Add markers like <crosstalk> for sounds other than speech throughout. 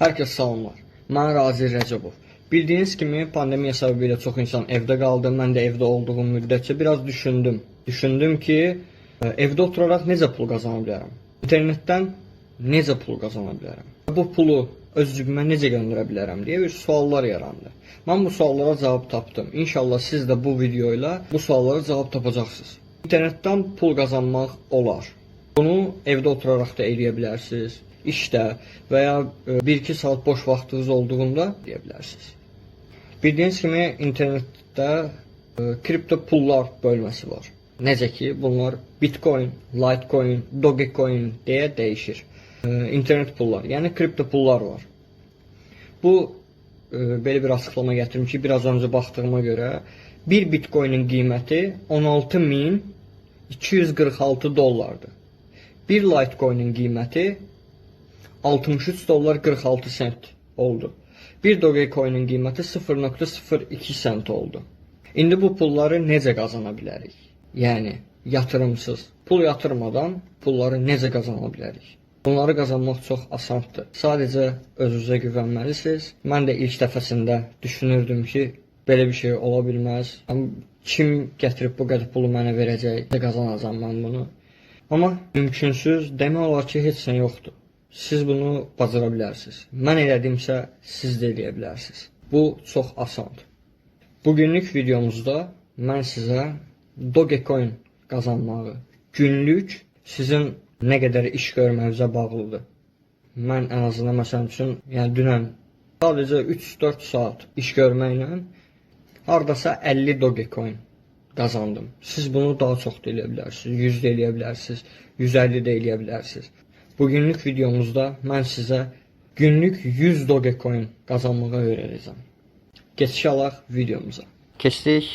Hər salamlar. Mən Razi Rəcəbov. Bildiyiniz kimi pandemiya səbəbilə çox insan evdə qaldı. Mən də evdə olduğum müddətcə biraz düşündüm. Düşündüm ki, e, evdə oturaraq necə pul qazana bilərəm? İnternetdən necə pul qazana bilərəm? Bu pulu öz cibimə necə göndərə bilərəm deyə bir suallar yarandı. Mən bu suallara cavab tapdım. İnşallah siz də bu video ilə bu suallara cavab tapacaqsınız. İnternetdən pul qazanmaq olar. Bunu evdə oturaraq da eləyə bilərsiniz. İşdə və ya 1-2 saat boş vaxtınız olduğunda deyə bilərsiniz. Bildiyiniz kimi internetdə e, kripto pullar bölməsi var. Necə ki, bunlar Bitcoin, Litecoin, Dogecoin deyə dəyişir. E, İnternet pullar, yəni kripto pullar var. Bu e, belə bir açıqlama gətirim ki, biraz öncə baxdığıma görə 1 Bitcoinin qiyməti 16246 dollardır. 1 Litecoin'in qiyməti 63 dollar 46 sent oldu. Bir Dogecoin'in qiyməti 0.02 sent oldu. İndi bu pulları necə qazana bilərik? Yəni yatırımsız, pul yatırmadan pulları necə qazana bilərik? Bunları qazanmaq çox asandır. Sadəcə özünüzə güvənməlisiniz. Mən də ilk dəfəsində düşünürdüm ki, belə bir şey ola bilməz. Kim gətirib bu qədər pulu mənə verəcək? Necə qazanacağam mən bunu? Amma mümkünsüz demək olar ki, heç nə yoxdur. Siz bunu bacara bilərsiniz. Mən elədimsə, siz də eləyə bilərsiniz. Bu çox asandır. Bugünlük videomuzda mən sizə Dogecoin qazanmağı günlük sizin nə qədər iş görməyinizə bağlıdır. Mən ən azından məsəl üçün, yəni dünən sadəcə 3-4 saat iş görməklə hardasa 50 Dogecoin qazandım. Siz bunu daha çox da eləyə bilərsiniz. 100 də eləyə bilərsiniz, 150 də eləyə bilərsiniz. Bugünlük videomuzda mən sizə günlük 100 Dogecoin qazanmağı öyrədəcəm. Keçiş alaq videomuza. Keçdik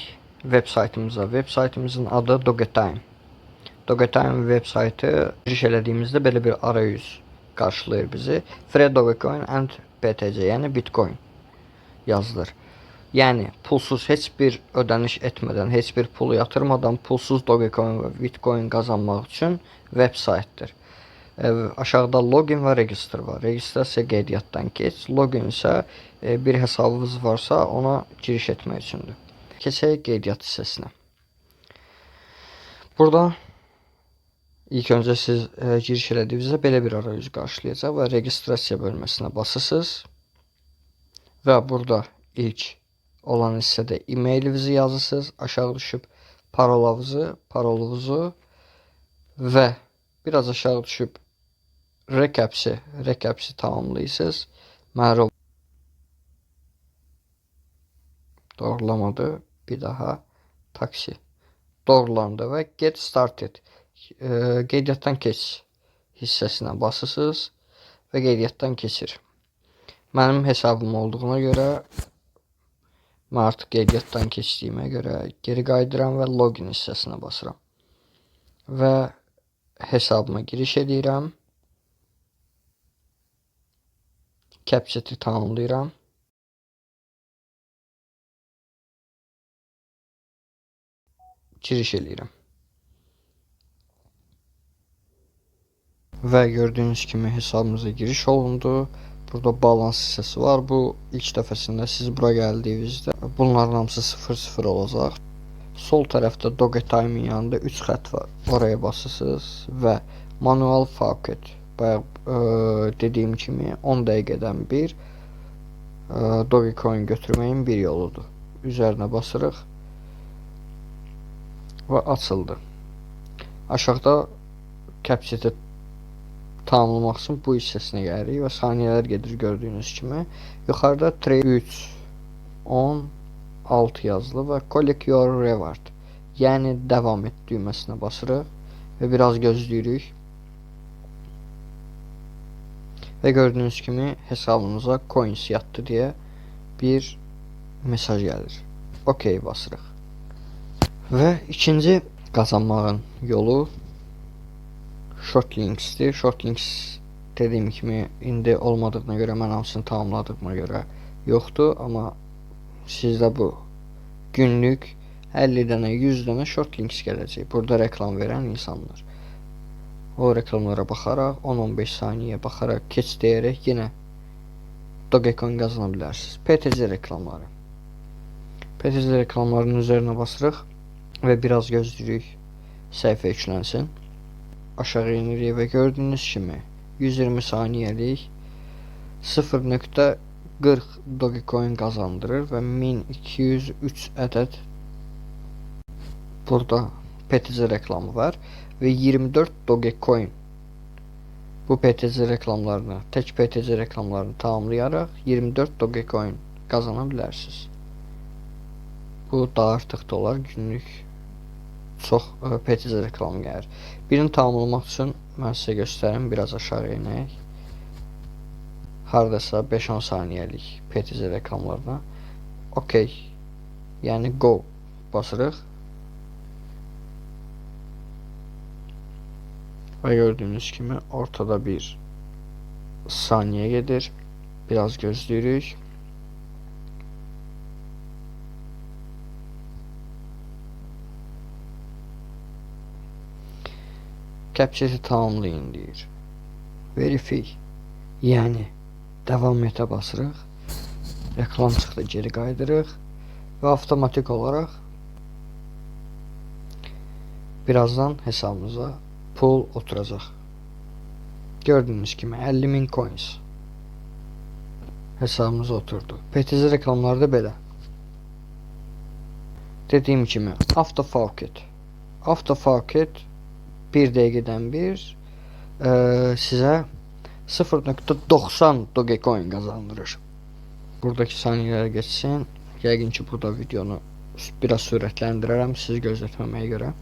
web saytımıza. Web saytımızın adı Dogetime. Dogetime web saytı giriş elədiyimizdə belə bir arayüz qarşılayır bizi. Free Dogecoin and BTC, yəni Bitcoin yazılır. Yəni pulsuz heç bir ödəniş etmədən, heç bir pul yatırmadan pulsuz Dogecoin və Bitcoin qazanmaq üçün web saytdır. Aşağıda login və register var. Registrasiya qeydiyyatdan keç. Login isə e, bir hesabınız varsa ona giriş etmək üçündür. Keçək qeydiyyat hissəsinə. Burada ilk öncə siz e, giriş elədiyinizdə belə bir arayüz qarşılayacaq və registrasiya bölməsinə basırsınız. Və burada ilk olan hissədə e-mailinizi yazırsınız. Aşağı düşüb parolavızı, parolunuzu və biraz aşağı düşüb rekapsi, rekapsi tamamlayırsınız. Mərhum doğrulamadı. Bir daha taksi doğrulandı və get started e, qeydiyyatdan keç hissəsinə basırsınız və qeydiyyatdan keçir. Mənim hesabım olduğuna görə mən artıq qeydiyyatdan keçdiyimə görə geri qayıdıram və login hissəsinə basıram. Və hesabıma giriş edirəm. Captcha-i tamamlayıram. Giriş eləyirəm. Və gördüyünüz kimi hesabımıza giriş olundu. Burada balans hissəsi var. Bu ilk dəfəsində siz bura gəldiyinizdə bunların hamısı 0-0 olacaq. Sol tərəfdə Dogetime yanında 3 xətt var. Oraya basırsınız və manual faucet. Bayaq ə, dediyim kimi 10 dəqiqədən bir ə, Dogecoin götürməyin bir yoludur. Üzərinə basırıq və açıldı. Aşağıda captcha tamamlamaq üçün bu hissəsinə gəlirik və saniyələr gedir gördüyünüz kimi. Yuxarıda trade 3 10 6 yazılı və collect your reward. Yəni davam et düyməsinə basırıq və biraz gözləyirik. Və gördüyünüz kimi hesabımıza coins yatdı deyə bir mesaj gəlir. OK basırıq. Və ikinci qazanmağın yolu shortlinksdir. Shortlinks dediyim kimi indi olmadığına görə mən hamısını tamamladığıma görə yoxdur, amma sizdə bu günlük 50 dənə, 100 dənə shortlinks gələcək. Burada reklam verən insanlar. O reklamlara baxaraq 10-15 saniyə baxaraq keç deyərək yenə Dogecoin qazana bilərsiniz. PTC reklamları. PTC reklamlarının üzerine basırıq ve biraz gözləyirik səhifə yüklənsin. Aşağı inirik və gördüyünüz kimi 120 saniyelik 0.40 Dogecoin kazandırır ve 1203 adet burada PTC reklamı var ve 24 Dogecoin bu PTC reklamlarını, tek PTC reklamlarını tamamlayarak 24 Dogecoin kazanabilirsiniz. Bu da artıq da olar günlük çox ə, PTC reklamı gəlir. Birini tamamlamaq üçün mən sizə göstərim, biraz aşağı enək. Hardasa 5-10 saniyəlik PTC reklamlarına OK, yəni go basırıq. Ve gördüğünüz kimi ortada bir saniye gelir. Biraz gözlüyoruz. Captcha'sı tamamlayın deyir. Verify. Yani devam ete basırıq. Reklam çıxdı geri qaydırıq və avtomatik olaraq birazdan hesabımıza pul oturacaq. Gördüğünüz gibi 50 min coins hesabımıza oturdu. PTZ reklamlarda belə. Dediğim kimi AutoFaucet. AutoFaucet bir dəqiqədən bir e, sizə 0.90 Dogecoin kazandırır. Buradaki saniyeler geçsin. Yəqin ki burada videonu biraz sürətləndirərəm siz gözlətməməyə görə.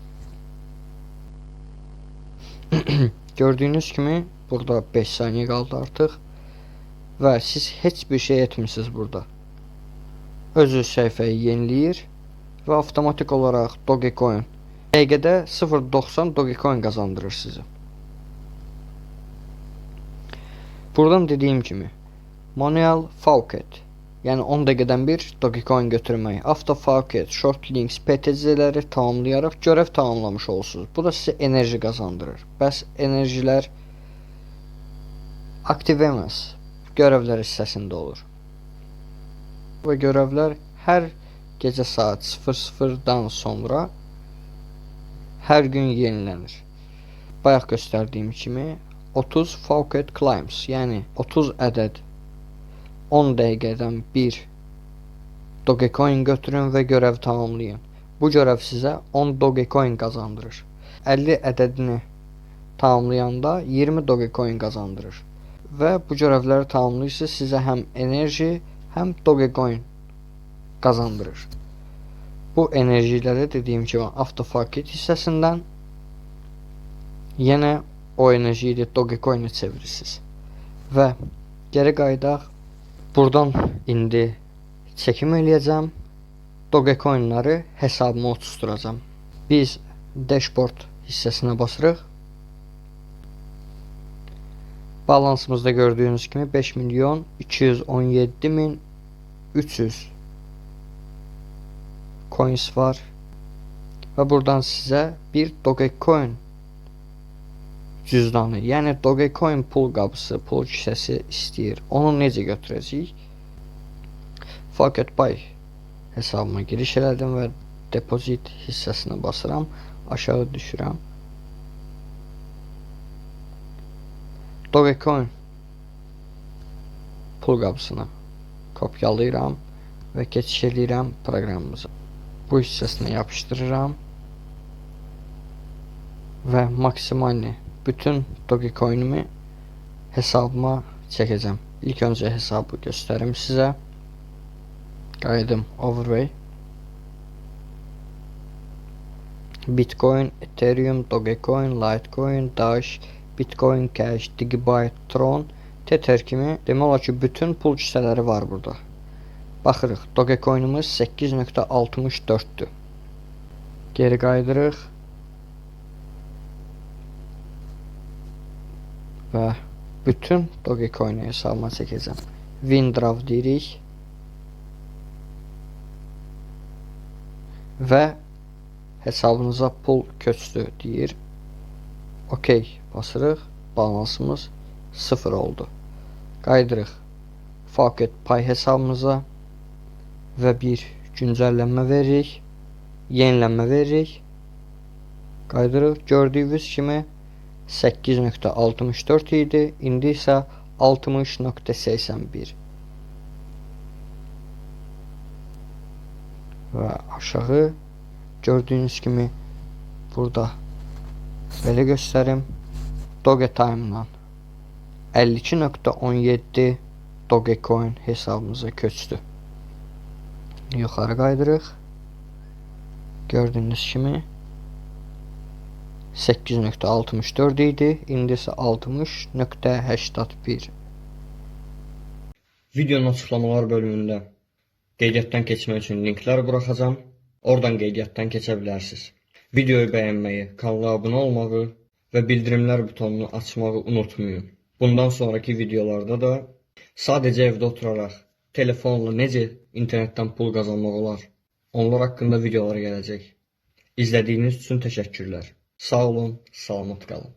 <clears throat> Gördüğünüz kimi burada 5 saniye kaldı artık ve siz hiçbir şey etmişsiniz burada. Özü səhifəyi yeniləyir və avtomatik olaraq Dogecoin dəqiqədə 0.90 Dogecoin kazandırır sizi. Buradan dediğim kimi manuel faucet yani 10 dəqiqədən bir Dogecoin götürmək, Auto Faucet, Short Links, PTC-ləri görev tamamlamış olursunuz. Bu da sizə enerji qazandırır. Bəs enerjilər aktiv emas, görevlər hissəsində olur. Və görevlər hər gecə saat 00-dan sonra hər gün yenilənir. Bayaq göstərdiyim kimi 30 Faucet Climbs, yəni 30 ədəd 10 dəqiqədən bir Dogecoin götürün və görev tamamlayın. Bu görev sizə 10 Dogecoin kazandırır. 50 ədədini tamamlayanda 20 Dogecoin kazandırır. Və bu görevləri tamamlayırsınız sizə həm enerji, həm Dogecoin kazandırır. Bu enerjiləri dediyim kimi AutoFarket hissəsindən yenə o enerjiyi də Dogecoin-ə çevirirsiniz. Və geri qaydaq Buradan indi çekim eləyəcəm. Dogecoinləri hesabıma oturtduracam. Biz dashboard hissəsinə basırıq. Balansımızda gördüğünüz kimi 5 milyon 217 min 300 coins var. Ve buradan size bir Dogecoin cüzdanı, yəni Dogecoin pul qabısı, pul kisəsi istəyir. Onu necə götürəcəyik? Faucet Buy hesabıma giriş elədim və deposit hissəsinə basıram, aşağı düşürəm. Dogecoin pul qabısını kopyalayıram və keçiş edirəm proqramımıza. Bu hissəsinə yapışdırıram və maksimalni bütün Dogecoin'imi hesabıma çekeceğim. İlk önce hesabı göstereyim size. Kaydım Overway. Bitcoin, Ethereum, Dogecoin, Litecoin, Dash, Bitcoin Cash, Digibyte, Tron, Tether kimi demək ki, bütün pul kisələri var burada. Baxırıq, Dogecoin'imiz 8.64-dür. Geri qaydırıq. Ve bütün Dogecoin'i hesabıma çekeceğim. Windraw deyirik. ve hesabınıza pul köçdü deyir. OK basırıq. Balansımız 0 oldu. Qaydırıq. fark et pay hesabımıza və bir güncəllənmə veririk. Yenilənmə veririk. Qaydırıq. Gördüyünüz kimi 8.64 idi. İndi isə 60.81. Və aşağı gördüyünüz kimi burada belə göstərim. Dogecoin-la 52.17 Dogecoin hesabımıza köçdü. Yuxarı qaydırıq. Gördüyünüz kimi 8.64 idi. İndi isə 60.81. Videonun açıqlamalar bölümündə qeydiyyatdan keçmək üçün linklər buraxacağam. Oradan qeydiyyatdan keçə bilərsiniz. Videoyu bəyənməyi, kanala abunə olmağı və bildirimlər butonunu açmağı unutmayın. Bundan sonraki videolarda da sadəcə evdə oturaraq telefonla necə internetdən pul qazanmaq olar, onlar haqqında videolar gələcək. İzlədiyiniz üçün təşəkkürlər. Sağ olun, salamat qalın.